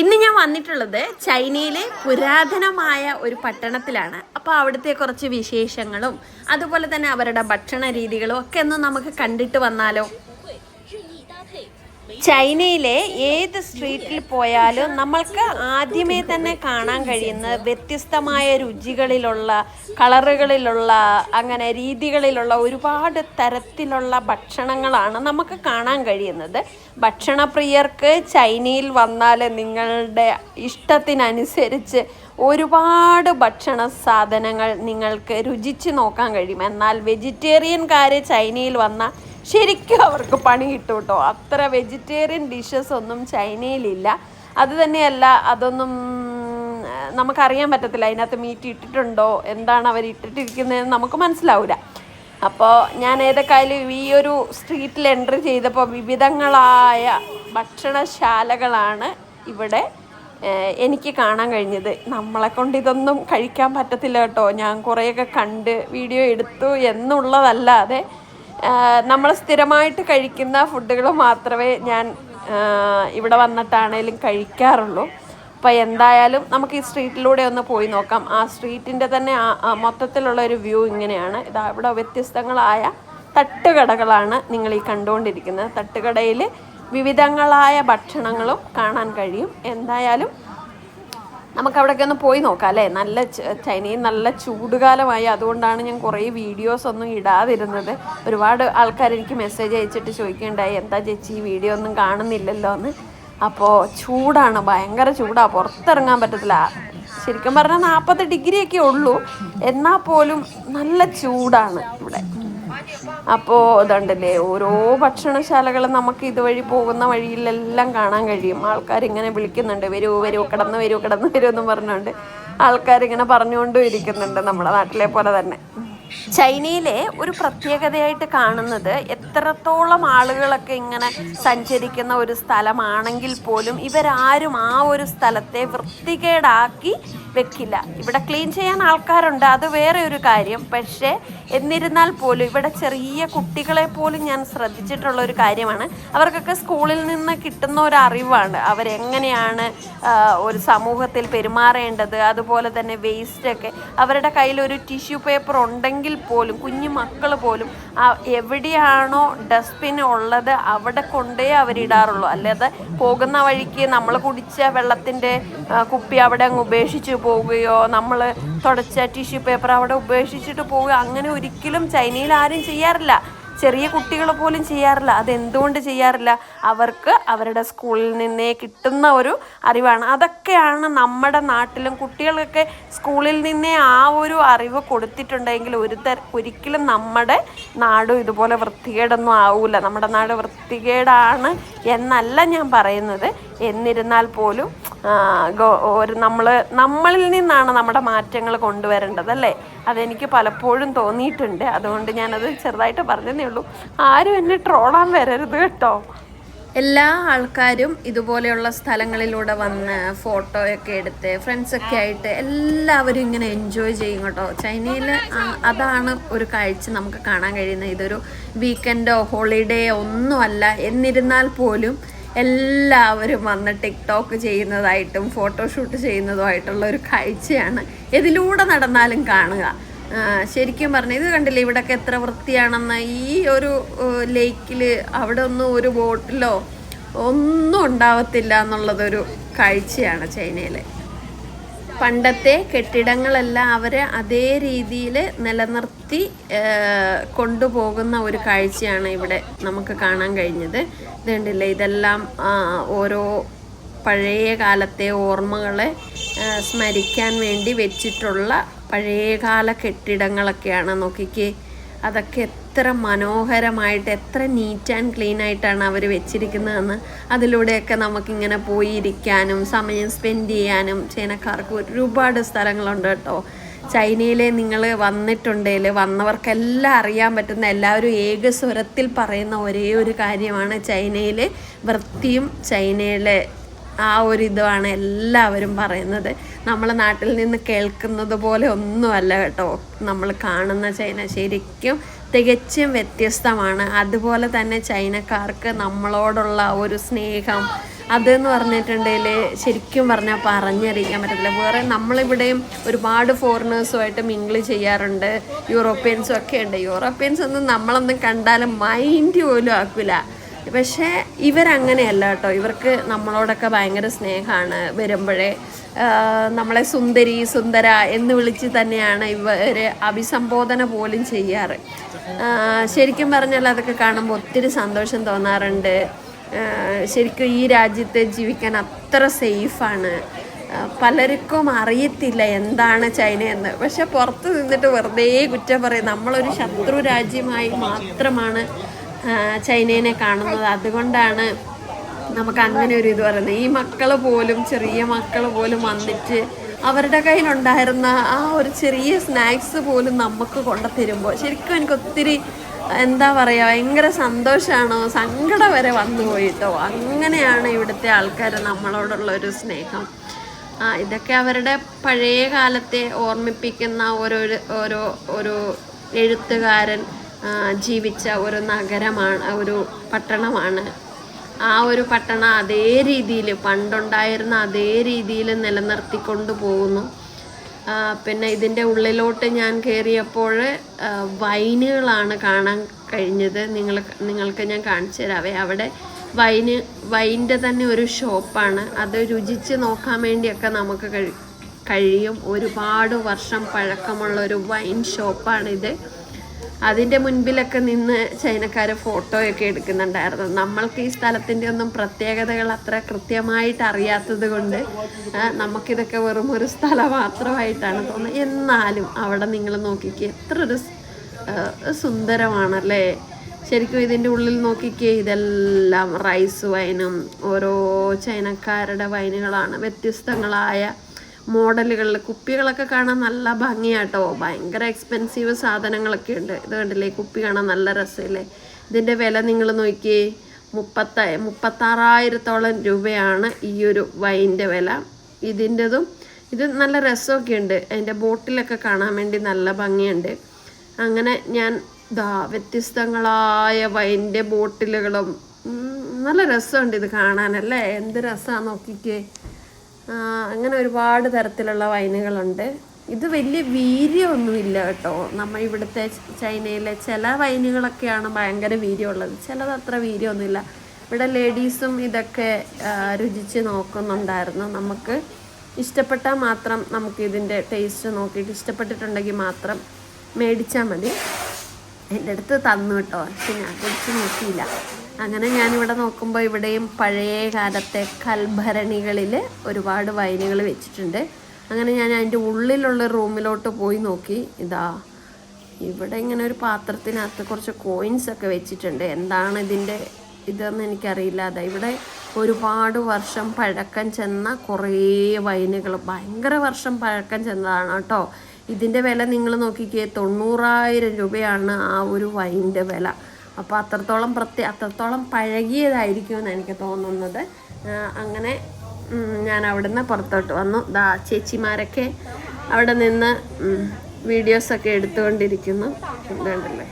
ഇന്ന് ഞാൻ വന്നിട്ടുള്ളത് ചൈനയിലെ പുരാതനമായ ഒരു പട്ടണത്തിലാണ്. അപ്പോൾ അവിടുത്തെ കുറച്ച് വിശേഷങ്ങളും അതുപോലെ തന്നെ അവരുടെ ഭക്ഷണ രീതികളും ഒക്കെ ഒന്ന് നമുക്ക് കണ്ടിട്ട് വന്നാലോ? ചൈനയിലെ ഏത് സ്ട്രീറ്റിൽ പോയാലും നമ്മൾക്ക് ആദ്യമേ തന്നെ കാണാൻ കഴിയുന്ന വ്യത്യസ്തമായ രുചികളിലുള്ള കളറുകളിലുള്ള അങ്ങനെ രീതികളിലുള്ള ഒരുപാട് തരത്തിലുള്ള ഭക്ഷണങ്ങളാണ് നമുക്ക് കാണാൻ കഴിയുന്നത്. ഭക്ഷണപ്രിയർക്ക് ചൈനയിൽ വന്നാൽ നിങ്ങളുടെ ഇഷ്ടത്തിനനുസരിച്ച് ഒരുപാട് ഭക്ഷണ സാധനങ്ങൾ നിങ്ങൾക്ക് രുചിച്ച് നോക്കാൻ കഴിയും. എന്നാൽ വെജിറ്റേറിയൻകാർ ചൈനയിൽ വന്ന ശരിക്കും അവർക്ക് പണി കിട്ടും കേട്ടോ. അത്ര വെജിറ്റേറിയൻ ഡിഷസ് ഒന്നും ചൈനയിലില്ല. അത് തന്നെയല്ല അതൊന്നും നമുക്കറിയാൻ പറ്റത്തില്ല. അതിനകത്ത് മീറ്റ് ഇട്ടിട്ടുണ്ടോ? എന്താണ് അവർ ഇട്ടിട്ടിരിക്കുന്നതെന്ന് നമുക്ക് മനസ്സിലാവില്ല അപ്പോൾ ഞാൻ ഏതൊക്കെയായാലും ഈ ഒരു സ്ട്രീറ്റിൽ എൻട്രി ചെയ്തപ്പോൾ വിവിധങ്ങളായ ഭക്ഷണശാലകളാണ് ഇവിടെ എനിക്ക് കാണാൻ കഴിഞ്ഞത്. നമ്മളെ കൊണ്ട് ഇതൊന്നും കഴിക്കാൻ പറ്റത്തില്ല കേട്ടോ. ഞാൻ കുറേയൊക്കെ കണ്ട് വീഡിയോ എടുത്തു എന്നുള്ളതല്ലാതെ നമ്മൾ സ്ഥിരമായിട്ട് കഴിക്കുന്ന ഫുഡുകൾ മാത്രമേ ഞാൻ ഇവിടെ വന്നിട്ടാണേലും കഴിക്കാറുള്ളൂ. അപ്പോൾ എന്തായാലും നമുക്ക് ഈ സ്ട്രീറ്റിലൂടെ ഒന്ന് പോയി നോക്കാം. ആ സ്ട്രീറ്റിന്റെ തന്നെ മൊത്തത്തിലുള്ള ഒരു വ്യൂ ഇങ്ങനെയാണ്. ഇതാ ഇവിടെ വ്യത്യസ്തങ്ങളായ തട്ടുകടകളാണ് നിങ്ങൾ ഈ കണ്ടുകൊണ്ടിരിക്കുന്നത്. തട്ടുകടയിൽ വിവിധങ്ങളായ ഭക്ഷണങ്ങളും കാണാൻ കഴിയും. എന്തായാലും നമുക്ക് അവിടെയൊക്കെ ഒന്ന് പോയി നോക്കാം അല്ലേ നല്ല ചൈനയിൽ നല്ല ചൂടുകാലമായി. അതുകൊണ്ടാണ് ഞാൻ കുറേ വീഡിയോസ് ഒന്നും ഇടാതിരുന്നത്. ഒരുപാട് ആൾക്കാർ എനിക്ക് മെസ്സേജ് അയച്ചിട്ട് ചോദിക്കുകയുണ്ടായി എന്താ ചേച്ചി ഈ വീഡിയോ ഒന്നും കാണുന്നില്ലല്ലോ? എന്ന്. അപ്പോൾ ചൂടാണ് ഭയങ്കര ചൂടാണ് പുറത്തിറങ്ങാൻ പറ്റത്തില്ല. ശരിക്കും പറഞ്ഞാൽ നാൽപ്പത് ഡിഗ്രിയൊക്കെ ഉള്ളൂ. എന്നാൽ പോലും നല്ല ചൂടാണ് ഇവിടെ. അപ്പോൾ ഇതുണ്ടല്ലേ ഓരോ ഭക്ഷണശാലകളും നമുക്ക് ഇതുവഴി പോകുന്ന വഴിയിലെല്ലാം കാണാൻ കഴിയും. ആൾക്കാർ ഇങ്ങനെ വിളിക്കുന്നുണ്ട് വരൂ വരൂ കിടന്ന് വരൂ കിടന്ന് വരൂ എന്ന് പറഞ്ഞുകൊണ്ട് ആൾക്കാരിങ്ങനെ പറഞ്ഞുകൊണ്ടും ഇരിക്കുന്നുണ്ട് നമ്മുടെ നാട്ടിലെ പോലെ തന്നെ. ചൈനയിലെ ഒരു പ്രത്യേകതയായിട്ട് കാണുന്നത് എത്രത്തോളം ആളുകളൊക്കെ ഇങ്ങനെ സഞ്ചരിക്കുന്ന ഒരു സ്ഥലമാണെങ്കിൽ പോലും ഇവരാരും ആ ഒരു സ്ഥലത്തെ വൃത്തികേടാക്കി വെക്കില്ല. ഇവിടെ ക്ലീൻ ചെയ്യാൻ ആൾക്കാരുണ്ട്. അത് വേറെ ഒരു കാര്യം. പക്ഷേ എന്നിരുന്നാൽ പോലും ഇവിടെ ചെറിയ കുട്ടികളെ പോലും ഞാൻ ശ്രദ്ധിച്ചിട്ടുള്ള ഒരു കാര്യമാണ്. അവർക്കൊക്കെ സ്കൂളിൽ നിന്ന് കിട്ടുന്ന ഒരു അറിവാണ്. അവരെങ്ങനെയാണ് ഒരു സമൂഹത്തിൽ പെരുമാറേണ്ടത് അതുപോലെ തന്നെ വേസ്റ്റൊക്കെ അവരുടെ കയ്യിൽ ഒരു ടിഷ്യൂ പേപ്പർ ഉണ്ടെങ്കിൽ പോലും കുഞ്ഞു മക്കൾ പോലും എവിടെയാണോ ഡസ്റ്റ്ബിൻ ഉള്ളത് അവിടെ കൊണ്ടേ അവരിടാറുള്ളൂ. അല്ലാതെ പോകുന്ന വഴിക്ക് നമ്മൾ കുടിച്ച വെള്ളത്തിന്റെ കുപ്പി അവിടെ അങ്ങ് ഉപേക്ഷിച്ച് പോവുകയോ നമ്മൾ തുടച്ച ടിഷ്യൂ പേപ്പർ അവിടെ ഉപേക്ഷിച്ചിട്ട് പോവുകയോ അങ്ങനെ ഒരിക്കലും ചൈനയിൽ ആരും ചെയ്യാറില്ല. ചെറിയ കുട്ടികൾ പോലും ചെയ്യാറില്ല. അതെന്തുകൊണ്ട് ചെയ്യാറില്ല? അവർക്ക് അവരുടെ സ്കൂളിൽ നിന്നേ കിട്ടുന്ന ഒരു അറിവാണ്. അതൊക്കെയാണ് നമ്മുടെ നാട്ടിലും കുട്ടികൾക്കൊക്കെ സ്കൂളിൽ നിന്നേ ആ ഒരു അറിവ് കൊടുത്തിട്ടുണ്ടെങ്കിൽ ഒരു തര ഒരിക്കലും നമ്മുടെ നാടും ഇതുപോലെ വൃത്തികേടൊന്നും ആവില്ല നമ്മുടെ നാട് വൃത്തികേടാണ് എന്നല്ല ഞാൻ പറയുന്നത്. എന്നിരുന്നാൽ പോലും ഒരു നമ്മൾ നമ്മളിൽ നിന്നാണ് നമ്മുടെ മാറ്റങ്ങൾ കൊണ്ടുവരേണ്ടത് അല്ലേ? അതെനിക്ക് പലപ്പോഴും തോന്നിയിട്ടുണ്ട്. അതുകൊണ്ട് ഞാനത് ചെറുതായിട്ട് പറഞ്ഞതേ ഉള്ളൂ. ആരും എന്നെ ട്രോളാൻ വരരുത് കേട്ടോ. എല്ലാ ആൾക്കാരും ഇതുപോലെയുള്ള സ്ഥലങ്ങളിലൂടെ വന്ന് ഫോട്ടോയൊക്കെ എടുത്ത് ഫ്രണ്ട്സൊക്കെ ആയിട്ട് എല്ലാവരും ഇങ്ങനെ എൻജോയ് ചെയ്യും കേട്ടോ. ചൈനയിൽ അതാണ് ഒരു കാഴ്ച നമുക്ക് കാണാൻ കഴിയുന്നത്. ഇതൊരു വീക്കെൻഡോ ഹോളിഡേയോ ഒന്നുമല്ല. എന്നിരുന്നാൽ പോലും എല്ലാവരും വന്ന് ടിക്ടോക്ക് ചെയ്യുന്നതായിട്ടും ഫോട്ടോഷൂട്ട് ചെയ്യുന്നതുമായിട്ടുള്ള ഒരു കാഴ്ചയാണ്. ഇതിലൂടെ നടന്നാലും കാണുക. ശരിക്കും പറഞ്ഞു ഇത് കണ്ടില്ലേ ഇവിടൊക്കെ എത്ര വൃത്തിയാണെന്ന്. ഈ ഒരു ലേക്കിൽ അവിടെ ഒന്നും ഒരു ബോട്ടിലോ ഒന്നും ഉണ്ടാവത്തില്ല എന്നുള്ളതൊരു കാഴ്ചയാണ് ചൈനയിലെ. പണ്ടത്തെ കെട്ടിടങ്ങളെല്ലാം അവർ അതേ രീതിയിൽ നിലനിർത്തി കൊണ്ടുപോകുന്ന ഒരു കാഴ്ചയാണ് ഇവിടെ നമുക്ക് കാണാൻ കഴിഞ്ഞത്. ഇതുണ്ടല്ലേ? ഇതെല്ലാം ഓരോ പഴയ കാലത്തെ ഓർമ്മകളെ സ്മരിക്കാൻ വേണ്ടി വെച്ചിട്ടുള്ള പഴയകാല കെട്ടിടങ്ങളൊക്കെയാണ്. നോക്കിക്ക് അതൊക്കെ എത്ര മനോഹരമായിട്ട് എത്ര നീറ്റ് ആൻഡ് ക്ലീൻ ആയിട്ടാണ് അവർ വെച്ചിരിക്കുന്നതെന്ന് അതിലൂടെയൊക്കെ നമുക്കിങ്ങനെ പോയി ഇരിക്കാനും സമയം സ്പെൻഡ് ചെയ്യാനും ചൈനക്കാർക്ക് ഒരുപാട് സ്ഥലങ്ങളുണ്ട് കേട്ടോ. ചൈനയിലെ നിങ്ങൾ വന്നിട്ടുണ്ടെങ്കിൽ വന്നവർക്കെല്ലാം അറിയാൻ പറ്റുന്ന എല്ലാവരും ഏക സ്വരത്തിൽ പറയുന്ന ഒരേ ഒരു കാര്യമാണ് ചൈനയിലെ വൃത്തിയും ചൈനയിലെ ആ ഒരു ഇതുമാണ് എല്ലാവരും പറയുന്നത്. നമ്മളെ നാട്ടിൽ നിന്ന് കേൾക്കുന്നത് പോലെ ഒന്നുമല്ല കേട്ടോ. നമ്മൾ കാണുന്ന ചൈന ശരിക്കും തികച്ചും വ്യത്യസ്തമാണ്. അതുപോലെ തന്നെ ചൈനക്കാർക്ക് നമ്മളോടുള്ള ഒരു സ്നേഹം. അതെന്ന് പറഞ്ഞിട്ടുണ്ടെങ്കിൽ ശരിക്കും പറഞ്ഞാൽ പറഞ്ഞറിയിക്കാൻ പറ്റത്തില്ല. വേറെ നമ്മളിവിടെയും ഒരുപാട് ഫോറിനേഴ്സുമായിട്ട് മിങ്കിൾ ചെയ്യാറുണ്ട്. യൂറോപ്യൻസും ഒക്കെ ഉണ്ട്. യൂറോപ്യൻസ് ഒന്നും നമ്മളൊന്നും കണ്ടാലും മൈൻഡ് പോലും ആക്കില്ല പക്ഷേ ഇവരങ്ങനെയല്ല കേട്ടോ. ഇവർക്ക് നമ്മളോടൊക്കെ ഭയങ്കര സ്നേഹമാണ്. വരുമ്പോഴേ നമ്മളെ സുന്ദരി സുന്ദര എന്ന് വിളിച്ച് തന്നെയാണ് ഇവർ അഭിസംബോധന പോലും ചെയ്യാറ്. ശരിക്കും പറഞ്ഞാൽ അതൊക്കെ കാണുമ്പോൾ ഒത്തിരി സന്തോഷം തോന്നാറുണ്ട്. ശരിക്കും ഈ രാജ്യത്ത് ജീവിക്കാൻ അത്ര സേഫാണ്. പലർക്കും അറിയത്തില്ല എന്താണ് ചൈന എന്ന് പക്ഷെ പുറത്ത് നിന്നിട്ട് വെറുതെ കുറ്റം പറയും. നമ്മളൊരു ശത്രു രാജ്യമായി മാത്രമാണ് ചൈനേനെ കാണുന്നത്. അതുകൊണ്ടാണ് നമുക്ക് അങ്ങനെ ഒരു ഇത് പറയുന്നത്. ഈ മക്കൾ പോലും ചെറിയ മക്കൾ പോലും വന്നിട്ട് അവരുടെ കയ്യിലുണ്ടായിരുന്ന ആ ഒരു ചെറിയ സ്നാക്സ് പോലും നമുക്ക് കൊണ്ടു തരുമ്പോൾ ശരിക്കും എനിക്ക് ഒത്തിരി എന്താ പറയുക ഭയങ്കര സന്തോഷമാണോ സങ്കടം വരെ വന്നു പോയിട്ടോ. അങ്ങനെയാണ് ഇവിടുത്തെ ആൾക്കാർ നമ്മളോടുള്ള ഒരു സ്നേഹം. ആ ഇതൊക്കെ അവരുടെ പഴയ കാലത്തെ ഓർമ്മിപ്പിക്കുന്ന ഓരോ ഓരോ ഒരു എഴുത്തുകാരൻ ജീവിച്ച ഒരു നഗരമാണ് ഒരു പട്ടണമാണ്. ആ ഒരു പട്ടണം അതേ രീതിയിൽ പണ്ടുണ്ടായിരുന്ന അതേ രീതിയിൽ നിലനിർത്തിക്കൊണ്ട് പോകുന്നു. പിന്നെ ഇതിന്റെ ഉള്ളിലോട്ട് ഞാൻ കയറിയപ്പോൾ വൈനുകളാണ് കാണാൻ കഴിഞ്ഞത്. നിങ്ങൾ നിങ്ങൾക്ക് ഞാൻ കാണിച്ചു തരാവേ. അവിടെ വൈന് വൈന്റെ തന്നെ ഒരു ഷോപ്പാണ്. അത് രുചിച്ച് നോക്കാൻ വേണ്ടിയൊക്കെ നമുക്ക് കഴി കഴിയും. ഒരുപാട് വർഷം പഴക്കമുള്ള ഒരു വൈൻ ഷോപ്പാണിത്. അതിന്റെ മുൻപിലൊക്കെ നിന്ന് ചൈനക്കാർ ഫോട്ടോയൊക്കെ എടുക്കുന്നുണ്ടായിരുന്നു. നമ്മൾക്ക് ഈ സ്ഥലത്തിന്റെ ഒന്നും പ്രത്യേകതകൾ അത്ര കൃത്യമായിട്ട് അറിയാത്തത് കൊണ്ട് നമുക്കിതൊക്കെ വെറും ഒരു സ്ഥലം മാത്രമായിട്ടാണ് തോന്നുന്നത്. എന്നാലും അവിടെ നിങ്ങൾ നോക്കിക്കേ എത്ര ഒരു സുന്ദരമാണല്ലേ? ശരിക്കും ഇതിന്റെ ഉള്ളിൽ നോക്കിക്കേ ഇതെല്ലാം റൈസ് വൈനും ഓരോ ചൈനക്കാരുടെ വൈനുകളാണ് വ്യത്യസ്തങ്ങളായ മോഡലുകളിൽ കുപ്പികളൊക്കെ കാണാൻ നല്ല ഭംഗിയാട്ടോ. ഭയങ്കര എക്സ്പെൻസീവ് സാധനങ്ങളൊക്കെ ഉണ്ട്. ഇത് കണ്ടില്ലേ? കുപ്പി കാണാൻ നല്ല രസമില്ലേ? ഇതിന്റെ വില നിങ്ങൾ നോക്കിയേ. മുപ്പത്ത മുപ്പത്താറായിരത്തോളം രൂപയാണ് ഈ ഒരു വൈന്റെ വില. ഇതിന്റെതും ഇത് നല്ല രസമൊക്കെ ഉണ്ട്. അതിന്റെ ബോട്ടിലൊക്കെ കാണാൻ വേണ്ടി നല്ല ഭംഗിയുണ്ട്. അങ്ങനെ ഞാൻ ദാ വ്യത്യസ്തങ്ങളായ വൈന്റെ ബോട്ടിലുകളും നല്ല രസമുണ്ട് ഇത് കാണാനല്ലേ എന്ത് രസമാണ് നോക്കിക്കേ. അങ്ങനെ ഒരുപാട് തരത്തിലുള്ള വൈനുകളുണ്ട്. ഇത് വലിയ വീര്യമൊന്നുമില്ല കേട്ടോ. നമ്മൾ ഇവിടുത്തെ ചൈനയിലെ ചില വൈനുകളൊക്കെയാണ് ഭയങ്കര വീര്യമുള്ളത്. ചിലത് അത്ര വീര്യമൊന്നുമില്ല. ഇവിടെ ലേഡീസും ഇതൊക്കെ രുചിച്ച് നോക്കുന്നുണ്ടായിരുന്നു. നമുക്ക് ഇഷ്ടപ്പെട്ടാൽ മാത്രം നമുക്ക് ഇതിന്റെ ടേസ്റ്റ് നോക്കിയിട്ട് ഇഷ്ടപ്പെട്ടിട്ടുണ്ടെങ്കിൽ മാത്രം മേടിച്ചാൽ മതി. എന്റെ അടുത്ത് തന്നു കേട്ടോ. പക്ഷെ ഞാൻ കുടിച്ച് നോക്കിയില്ല. അങ്ങനെ ഞാനിവിടെ നോക്കുമ്പോൾ ഇവിടെയും പഴയ കാലത്തെ കൽഭരണികളിൽ ഒരുപാട് വൈനുകൾ വെച്ചിട്ടുണ്ട്. അങ്ങനെ ഞാൻ അതിന്റെ ഉള്ളിലുള്ള റൂമിലോട്ട് പോയി നോക്കി. ഇതാ ഇവിടെ ഇങ്ങനെ ഒരു പാത്രത്തിനകത്ത് കുറച്ച് കോയിൻസ് ഒക്കെ വെച്ചിട്ടുണ്ട്. എന്താണ് ഇതിന്റെ ഇതെന്ന് എനിക്കറിയില്ല. അതാ ഇവിടെ ഒരുപാട് വർഷം പഴക്കം ചെന്ന കുറേ വൈനുകൾ ഭയങ്കര വർഷം പഴക്കം ചെന്നതാണ് കേട്ടോ. ഇതിന്റെ വില നിങ്ങൾ നോക്കിക്കേ തൊണ്ണൂറായിരം രൂപയാണ് ആ ഒരു വൈന്റെ വില. അപ്പോൾ അത്രത്തോളം പ്രത്യേക അത്രത്തോളം പഴകിയതായിരിക്കുമെന്ന് എനിക്ക് തോന്നുന്നത്. അങ്ങനെ ഞാൻ അവിടുന്ന് പുറത്തോട്ട് വന്നു. ദാ ചേച്ചിമാരൊക്കെ അവിടെ നിന്ന് വീഡിയോസൊക്കെ എടുത്തുകൊണ്ടിരിക്കുന്നു. കണ്ടല്ലേ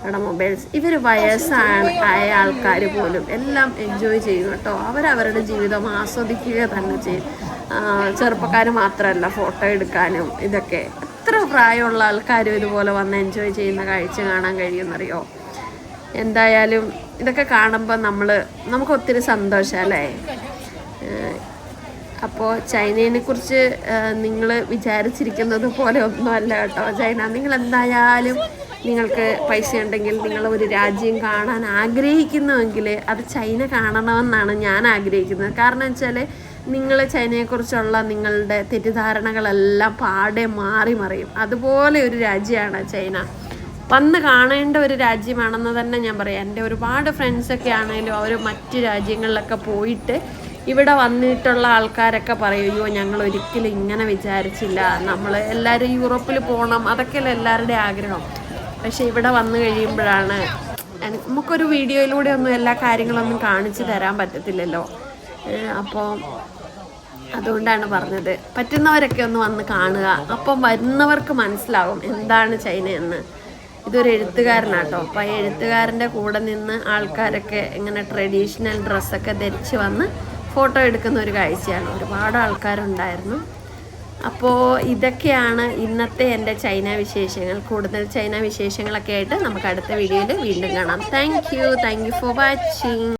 അവിടെ മൊബൈൽസ് ഇവർ വയസ്സാണ് ആയ ആൾക്കാർ പോലും എല്ലാം എൻജോയ് ചെയ്യും കേട്ടോ. അവരവരുടെ ജീവിതം ആസ്വദിക്കുക തന്നെ ചെയ്യും. ചെറുപ്പക്കാർ മാത്രമല്ല ഫോട്ടോ എടുക്കാനും ഇതൊക്കെ. എത്ര പ്രായമുള്ള ആൾക്കാരും ഇതുപോലെ വന്ന് എൻജോയ് ചെയ്യുന്ന കാഴ്ച കാണാൻ കഴിയുമെന്നറിയോ എന്തായാലും ഇതൊക്കെ കാണുമ്പോൾ നമ്മൾ നമുക്ക് ഒത്തിരി സന്തോഷം അല്ലേ? അപ്പോൾ ചൈനയെ കുറിച്ച് നിങ്ങൾ വിചാരിച്ചിരിക്കുന്നത് പോലെ ഒന്നുമല്ല കേട്ടോ. ചൈന നിങ്ങൾ എന്തായാലും നിങ്ങൾക്ക് പൈസ ഉണ്ടെങ്കിൽ നിങ്ങൾ ഒരു രാജ്യം കാണാൻ ആഗ്രഹിക്കുന്നുവെങ്കിൽ അത് ചൈന കാണണമെന്നാണ് ഞാൻ ആഗ്രഹിക്കുന്നത്. കാരണം വെച്ചാൽ നിങ്ങൾ ചൈനയെക്കുറിച്ചുള്ള നിങ്ങളുടെ തെറ്റിദ്ധാരണകളെല്ലാം പാടെ മാറി മറിയും. അതുപോലെ ഒരു രാജ്യമാണ് ചൈന. വന്ന് കാണേണ്ട ഒരു രാജ്യമാണെന്ന് തന്നെ ഞാൻ പറയാം. എന്റെ ഒരുപാട് ഫ്രണ്ട്സൊക്കെ ആണെങ്കിലും അവർ മറ്റ് രാജ്യങ്ങളിലൊക്കെ പോയിട്ട് ഇവിടെ വന്നിട്ടുള്ള ആൾക്കാരൊക്കെ പറയും അയ്യോ ഞങ്ങൾ ഒരിക്കലും ഇങ്ങനെ വിചാരിച്ചില്ല. നമ്മൾ എല്ലാവരും യൂറോപ്പിൽ പോകണം അതൊക്കെയല്ലേ എല്ലാവരുടെയും ആഗ്രഹം. പക്ഷെ ഇവിടെ വന്നു കഴിയുമ്പോഴാണ് നമുക്കൊരു വീഡിയോയിലൂടെ ഒന്നും എല്ലാ കാര്യങ്ങളൊന്നും കാണിച്ചു തരാൻ പറ്റത്തില്ലല്ലോ. അപ്പോൾ അതുകൊണ്ടാണ് പറഞ്ഞത്. പറ്റുന്നവരൊക്കെ ഒന്ന് വന്ന് കാണുക. അപ്പം വരുന്നവർക്ക് മനസ്സിലാവും എന്താണ് ചൈന എന്ന് ഇതൊരു എഴുത്തുകാരനാട്ടോ. അപ്പൊ ആ എഴുത്തുകാരന്റെ കൂടെ നിന്ന് ആൾക്കാരൊക്കെ ഇങ്ങനെ ട്രഡീഷണൽ ഡ്രസ്സൊക്കെ ധരിച്ച് വന്ന് ഫോട്ടോ എടുക്കുന്ന ഒരു കാഴ്ചയാണ്. ഒരുപാട് ആൾക്കാരുണ്ടായിരുന്നു. അപ്പോൾ ഇതൊക്കെയാണ് ഇന്നത്തെ എന്റെ ചൈന വിശേഷങ്ങൾ. കൂടുതൽ ചൈന വിശേഷങ്ങളൊക്കെ ആയിട്ട് നമുക്ക് അടുത്ത വീഡിയോയിൽ വീണ്ടും കാണാം. Thank you thank you for watching